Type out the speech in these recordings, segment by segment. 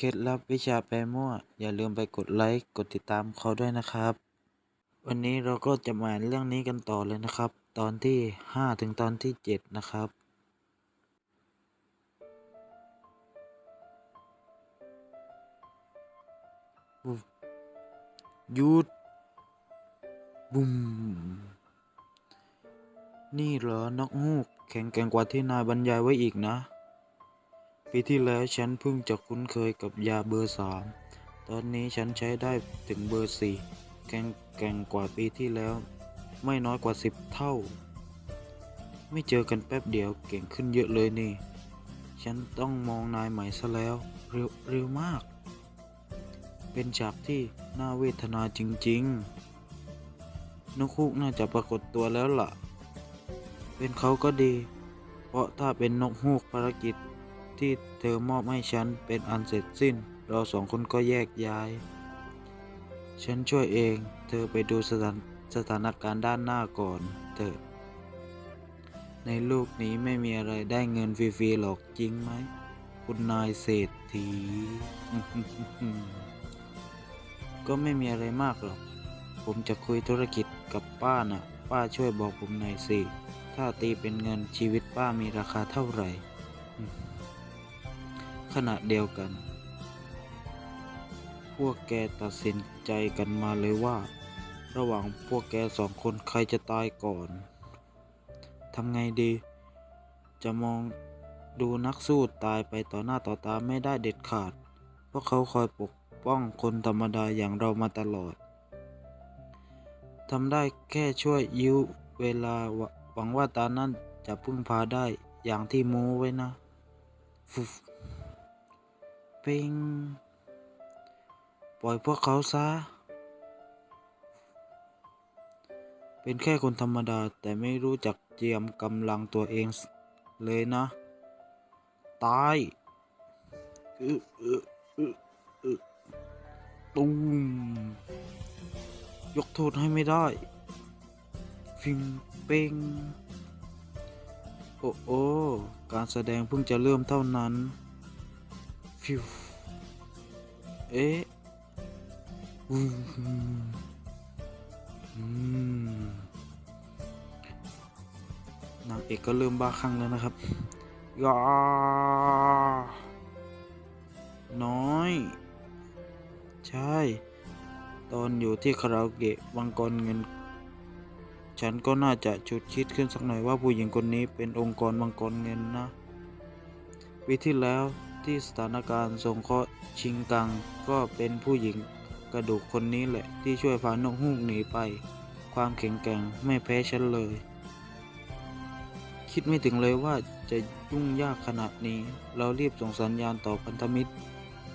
เคล็ดลับวิชาแปลมั่ว อย่าลืมไปกดไลค์ กดติดตามเขาด้วยนะครับ วันนี้เราก็จะมาอ่าเรื่องนี้กันต่อเลยนะครับ ตอนที่ 5 ถึงตอนที่ 7 นะครับหยุดบุ้มนี่เหรอนกฮูกแข็งแกร่งกว่าที่นายบรรยายไว้อีกนะ ปีที่แล้วฉันเพิ่งจะคุ้นเคยกับยาเบอร์สามตอนนี้ฉันใช้ได้ถึงเบอร์สี่แข็งแกร่งกว่าปีที่แล้ว ไม่น้อยกว่าสิบเท่า ไม่เจอกันแป๊บเดียวเก่งขึ้นเยอะเลยนี่ ฉันต้องมองนายใหม่ซะแล้ว เร็วเร็วมาก เป็นฉากที่น่าเวทนาจริงๆนกฮูกน่าจะปรากฏตัวแล้วล่ะ เป็นเขาก็ดี เพราะถ้าเป็นนกฮูกภารกิจ ที่เธอมอบให้ฉันเป็นอันเสร็จสิ้น เราสองคนก็แยกย้าย ฉันช่วยเอง เธอไปดูสถานสถานการณ์ด้านหน้าก่อนเถอะ ในโลกนี้ไม่มีอะไรได้เงินฟรีๆหรอกจริงไหม คุณนายเศรษฐี ก็ไม่มีอะไรมากหรอก ผมจะคุยธุรกิจกับป้าน่ะ ป้าช่วยบอกผมหน่อยสิ ถ้าตีเป็นเงินชีวิตป้ามีราคาเท่าไหร่ ขณะเดียวกัน พวกแกตัดสินใจกันมาเลยว่า ระหว่างพวกแกสองคนใครจะตายก่อน ทำไงดี จะมองดูนักสู้ตายไปต่อหน้าต่อตาไม่ได้เด็ดขาด เพราะเขาคอยปกป้องคนธรรมดาอย่างเรามาตลอด ทำได้แค่ช่วยยื้อเวลาหวังว่าตานั้นจะพึ่งพาได้อย่างที่โม้ไว้นะฟุบเปิง ปล่อยพวกเขาซะ เป็นแค่คนธรรมดาแต่ไม่รู้จักเจียมกำลังตัวเองเลยนะ ตายอึอึอึอึตูมยกโทษให้ไม่ได้ ฟิงเป้งโอ้โอ การแสดงเพิ่งจะเริ่มเท่านั้น ฟิวเอ๊ะอืมอืมนางเอกก็เริ่มบ้าคลั่งแล้วนะครับยาน้อย ใช่ ตอนอยู่ที่คาราโอเกะวังกรเงิน ฉันก็น่าจะชุดคิดขึ้นสักหน่อยว่าผู้หญิงคนนี้เป็นองค์กรมังกรเงินนะ ปีที่แล้ว ที่สถานการณ์สงเคราะห์ชิงกัง ก็เป็นผู้หญิงกระดูกคนนี้แหละที่ช่วยพานกฮูกหนีไป ความแข็งแกร่งไม่แพ้ฉันเลย คิดไม่ถึงเลยว่าจะยุ่งยากขนาดนี้ เรารีบส่งสัญญาณต่อพันธมิตร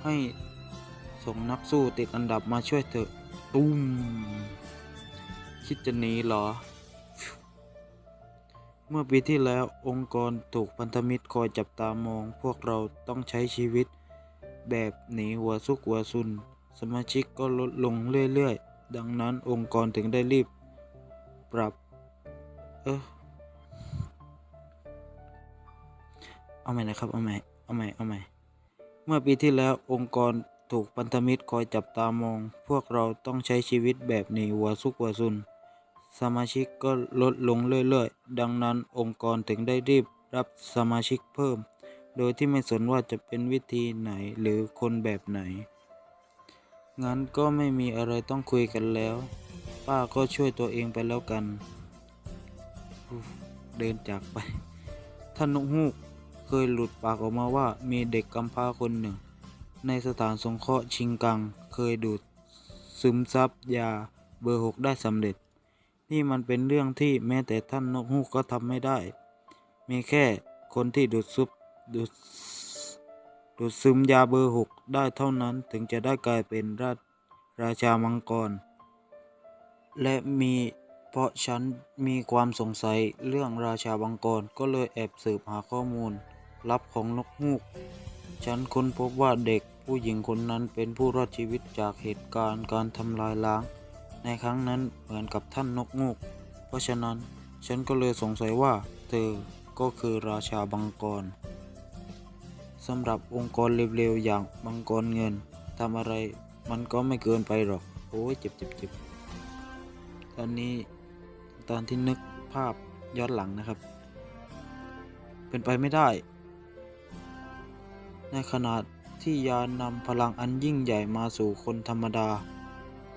ให้ส่งนักสู้ติดอันดับมาช่วยเถอะตุ้มคิดจะหนีเหรอ เมื่อปีที่แล้วองค์กรถูกพันธมิตรคอยจับตามอง พวกเราต้องใช้ชีวิต แบบหนีหัวซุกหัวซุน สมาชิกก็ลดลงเรื่อยๆ ดังนั้นองค์กรถึงได้รีบ ปรับ เออเอาใหม่นะครับ เอาใหม่ เอาใหม่ เอาใหม่ เมื่อปีที่แล้วองค์กรถูกพันธมิตรคอยจับตามอง พวกเราต้องใช้ชีวิตแบบหนีหัวซุกหัวซุน สมาชิกก็ลดลงเรื่อยๆ ดังนั้นองค์กรถึงได้รีบรับสมาชิกเพิ่ม โดยที่ไม่สนว่าจะเป็นวิธีไหนหรือคนแบบไหน งั้นก็ไม่มีอะไรต้องคุยกันแล้ว ป้าก็ช่วยตัวเองไปแล้วกัน เดินจากไป ท่านนกฮูกเคยหลุดปากออกมาว่ามีเด็กกำพร้าคนหนึ่ง ในสถานสงเคราะห์ชิงกัง เคยดูดซึมซับยาเบอร์หกได้สำเร็จ นี่มันเป็นเรื่องที่แม้แต่ท่านนกฮูกก็ทำไม่ได้ มีแค่คนที่ดูดซุบดูดดูดซึมยาเบอร์หกได้เท่านั้นถึงจะได้กลายเป็นราชราชามังกร และมีเพราะฉันมีความสงสัยเรื่องราชาบังกรก็เลยแอบสืบหาข้อมูล ลับของนกฮูก ฉันค้นพบว่าเด็กผู้หญิงคนนั้นเป็นผู้รอดชีวิตจากเหตุการณ์การทำลายล้าง ในครั้งนั้นเหมือนกับท่านนกฮูก เพราะฉะนั้นฉันก็เลยสงสัยว่า เธอก็คือราชาบังกรสำหรับองค์กรเร็วๆ อย่างมังกรเงินทำอะไรมันก็ไม่เกินไปหรอก โอ้ยเจ็บเจ็บเจ็บตอนนี้ตอนที่นึกภาพย้อนหลังนะครับ เป็นไปไม่ได้ ในขณะที่ยานำพลังอันยิ่งใหญ่มาสู่คนธรรมดา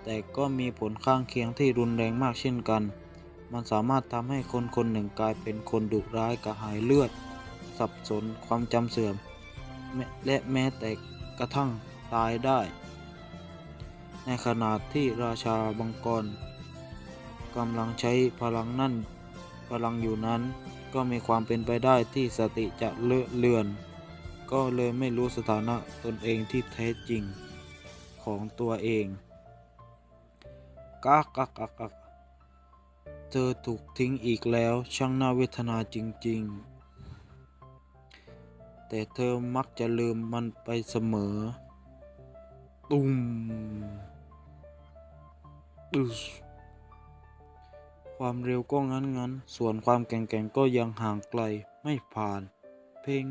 แต่ก็มีผลข้างเคียงที่รุนแรงมากเช่นกัน มันสามารถทำให้คนคนหนึ่งกลายเป็นคนดุร้ายกระหายเลือด สับสนความจำเสื่อมแม้และแม้แต่กระทั่งตายได้ ในขณะที่ราชาบังกรกำลังใช้พลังนั่นพลังอยู่นั้น ก็มีความเป็นไปได้ที่สติจะเลอะเลือน ก็เลยไม่รู้สถานะตนเองที่แท้จริงของตัวเอง กักกักกักกักเธอถูกทิ้งอีกแล้วช่างน่าเวทนาจริง ๆ แต่เธอมักจะลืมมันไปเสมอ ตุ้มอึสความเร็วก็งั้นงั้นๆส่วนความแข็งๆก็ยังห่างไกลไม่ผ่าน เพ่ง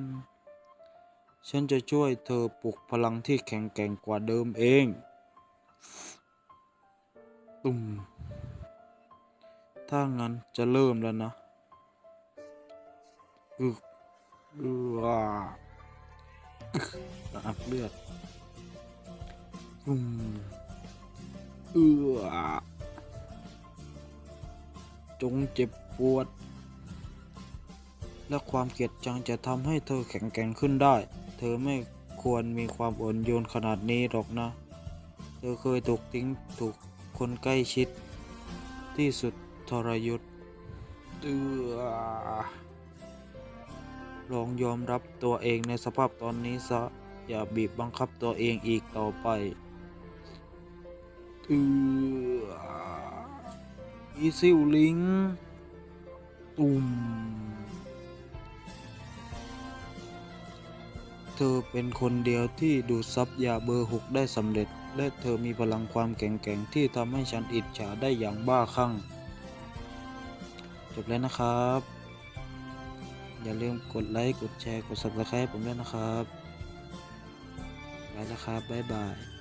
ฉันจะช่วยเธอปลุกพลังที่แข็งแกร่งกว่าเดิมเอง ตุ่ม ถ้างั้นจะเริ่มแล้วนะอึกเอือระอักเลือดตุ่มเอือจงเจ็บปวด และความเกลียดชังจะทำให้เธอแข็งแกร่งขึ้นได้ เธอไม่ควรมีความอ่อนโยนขนาดนี้หรอกนะ เธอเคยถูกทิ้งถูก คนใกล้ชิด ที่สุดทรยศเอือลองยอมรับตัวเองในสภาพตอนนี้ซะ อย่าบีบบังคับตัวเองอีกต่อไปเอืออีซิวลิง ตุ่มเธอเป็นคนเดียวที่ดูดซับยาเบอร์หกได้สำเร็จ และเธอมีพลังความแข็งแกร่งที่ทำให้ฉันอิจฉาได้อย่างบ้าคลั่ง จบแล้วนะครับ อย่าลืมกดไลค์ กดแชร์ กด subscribe ผมด้วยนะครับ ไปแล้วครับ บ๊ายบาย